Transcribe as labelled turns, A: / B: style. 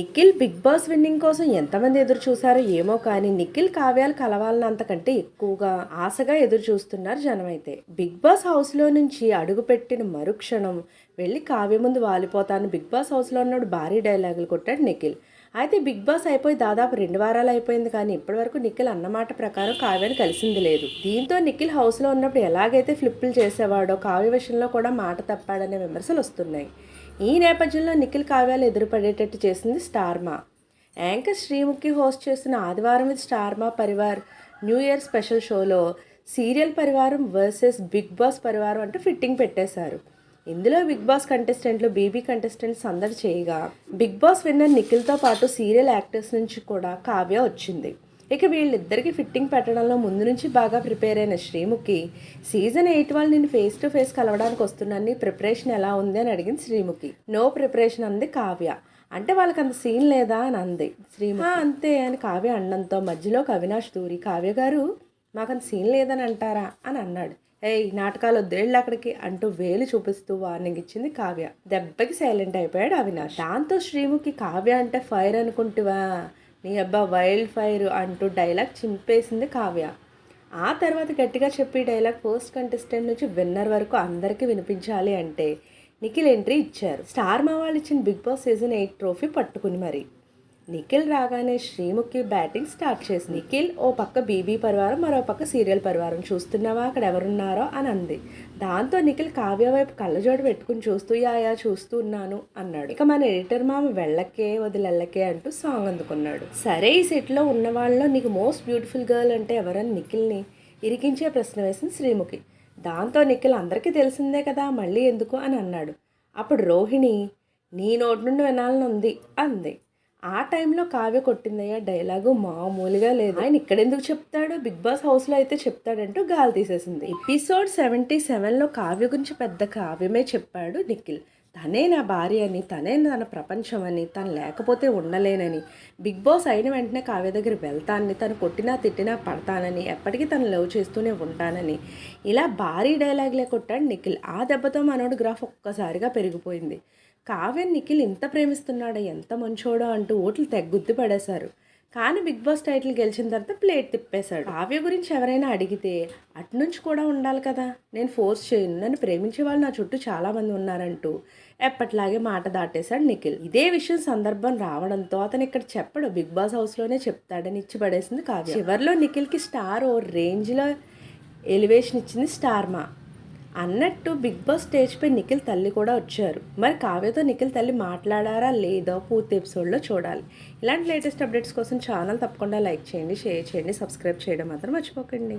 A: Nikhil big boss winnowing కోసం ఎంతమంది ఎదురు చూశారో ఏమో కానీ నిఖిల్ కావ్యాలు కలవాలని అంతకంటే ఎక్కువగా ఆశగా ఎదురు చూస్తున్నారు జనం అయితే బిగ్ బాస్ హౌస్లో నుంచి అడుగుపెట్టిన మరుక్షణం వెళ్ళి కావ్య ముందు వాలిపోతాను. బిగ్ బాస్ హౌస్లో ఉన్నాడు భారీ డైలాగులు కొట్టాడు నిఖిల్. అయితే బిగ్ బాస్ అయిపోయి దాదాపు రెండు వారాలు అయిపోయింది కానీ ఇప్పటివరకు నిఖిల్ అన్నమాట ప్రకారం కావ్యని కలిసింది లేదు. దీంతో నిఖిల్ హౌస్లో ఉన్నప్పుడు ఎలాగైతే ఫ్లిప్పులు చేసేవాడో కావ్య విషయంలో కూడా మాట తప్పాడనే విమర్శలు వస్తున్నాయి. ఈ నేపథ్యంలో నిఖిల్ కావ్యాలు ఎదురుపడేటట్టు చేసింది స్టార్మా. యాంకర్ శ్రీముఖి హోస్ట్ చేసిన ఆదివారం with Star Maa Parivar new year special షోలో సీరియల్ పరివారం వర్సెస్ బిగ్ బాస్ పరివారం అంటూ ఫిట్టింగ్ పెట్టేశారు. ఇందులో బిగ్ బాస్ కంటెస్టెంట్లు బీబీ కంటెస్టెంట్స్ అందరు చేయగా బిగ్ బాస్ విన్నర్ నిఖిల్తో పాటు సీరియల్ యాక్టర్స్ నుంచి కూడా కావ్య వచ్చింది. ఇక వీళ్ళిద్దరికి ఫిట్టింగ్ పెట్టడంలో ముందు నుంచి బాగా ప్రిపేర్ అయిన శ్రీముఖి సీజన్ ఎయిట్ వాళ్ళు నేను ఫేస్ టు ఫేస్ కలవడానికి వస్తున్నాను ప్రిపరేషన్ ఎలా ఉంది అని అడిగింది శ్రీముఖి. నో ప్రిపరేషన్ అంది కావ్య. అంటే వాళ్ళకి అంత సీన్ లేదా? అని అంది శ్రీముఖి. అంతే అని కావ్య అన్నంతో మధ్యలో అవినాష్ దూరి కావ్య గారు మాకు సీన్ లేదని అంటారా? అని అన్నాడు. ఏయ్ నాటకాలు వద్దేళ్ళు అక్కడికి అంటూ వేలు చూపిస్తూ వార్నింగ్ ఇచ్చింది కావ్య. దెబ్బకి సైలెంట్ అయిపోయాడు అవినాష్. దాంతో శ్రీముఖి కావ్య అంటే ఫైర్ అనుకుంటువా? నీ అబ్బా వైల్డ్ ఫైర్ అంటూ డైలాగ్ చింపేసింది కావ్య. ఆ తర్వాత గట్టిగా చెప్పి డైలాగ్ ఫస్ట్ కంటెస్టెంట్ నుంచి విన్నర్ వరకు అందరికీ వినిపించాలి అంటే నిఖిల్ ఎంట్రీ ఇచ్చారు. స్టార్ మా వాళ్ళు ఇచ్చిన Bigg Boss season eight trophy పట్టుకుని మరి. నిఖిల్ రాగానే శ్రీముఖి బ్యాటింగ్ స్టార్ట్ చేసింది నిఖిల్ ఓ పక్క బీబీ పరివారం మరో పక్క సీరియల్ పరివారం చూస్తున్నావా? అక్కడ ఎవరున్నారో అని అంది. దాంతో నిఖిల్ కావ్య వైపు కళ్ళజోడు పెట్టుకుని చూస్తూ యాయా చూస్తూ ఉన్నాను అన్నాడు. ఇక మన ఎడిటర్ మామ వెళ్ళకే వదిలెళ్ళకే అంటూ సాంగ్ అందుకున్నాడు. సరే ఈ సెట్లో ఉన్న వాళ్ళలో నీకు మోస్ట్ బ్యూటిఫుల్ గర్ల్ అంటే ఎవరని నిఖిల్ని ఇరికించే ప్రశ్న వేసింది శ్రీముఖి. దాంతో నిఖిల్ అందరికీ తెలిసిందే కదా మళ్ళీ ఎందుకు? అని అన్నాడు. అప్పుడు రోహిణి నీ నోటి నుండి వినాలని ఉంది అంది. ఆ టైంలో కావ్య కొట్టిందయ్యా డైలాగు మామూలుగా లేదు. ఆయన ఇక్కడెందుకు చెప్తాడు? బిగ్ బాస్ హౌస్లో అయితే చెప్తాడంటూ గాలి తీసేసింది. ఎపిసోడ్ సెవెంటీ సెవెన్లో కావ్య గురించి పెద్ద కావ్యమే చెప్పాడు నిఖిల్. తనే నా భార్య అని తనే తన ప్రపంచం అని తను లేకపోతే ఉండలేనని బిగ్ బాస్ అయిన వెంటనే కావ్య దగ్గర వెళ్తానని తను కొట్టినా తిట్టినా పడతానని ఎప్పటికీ తను లవ్ చేస్తూనే ఉంటానని ఇలా భారీ డైలాగ్లే కొట్టాడు నిఖిల్. ఆ దెబ్బతో మనోడు గ్రాఫ్ ఒక్కసారిగా పెరిగిపోయింది. కావ్య నిఖిల్ ఇంత ప్రేమిస్తున్నాడో ఎంత మంచోడో అంటూ ఓట్లు తెగ్గుద్ది పడేశారు. కానీ బిగ్ బాస్ టైటిల్ గెలిచిన తర్వాత ప్లేట్ తిప్పేశాడు. కావ్య గురించి ఎవరైనా అడిగితే అటునుంచి కూడా ఉండాలి కదా. నేను ఫోర్స్ చేయను. నన్ను ప్రేమించే వాళ్ళు నా చుట్టూ చాలామంది ఉన్నారంటూ ఎప్పట్లాగే మాట దాటేశాడు నిఖిల్. ఇదే విషయం సందర్భం రావడంతో అతను ఇక్కడ చెప్పడు. బిగ్ బాస్ హౌస్లోనే చెప్తాడని ఇచ్చి పడేసింది కావ్య. చివరిలో నిఖిల్కి స్టార్ ఓ రేంజ్లో ఎలివేషన్ ఇచ్చింది స్టార్మా అన్నట్టు బిగ్ బాస్ స్టేజ్పై నిఖిల్ తల్లి కూడా వచ్చారు. మరి కావ్యతో నిఖిల్ తల్లి మాట్లాడారా లేదో పూర్తి ఎపిసోడ్లో చూడాలి. ఇలాంటి లేటెస్ట్ అప్డేట్స్ కోసం ఛానల్ తప్పకుండా లైక్ చేయండి షేర్ చేయండి సబ్స్క్రైబ్ చేయడం మాత్రం మర్చిపోకండి.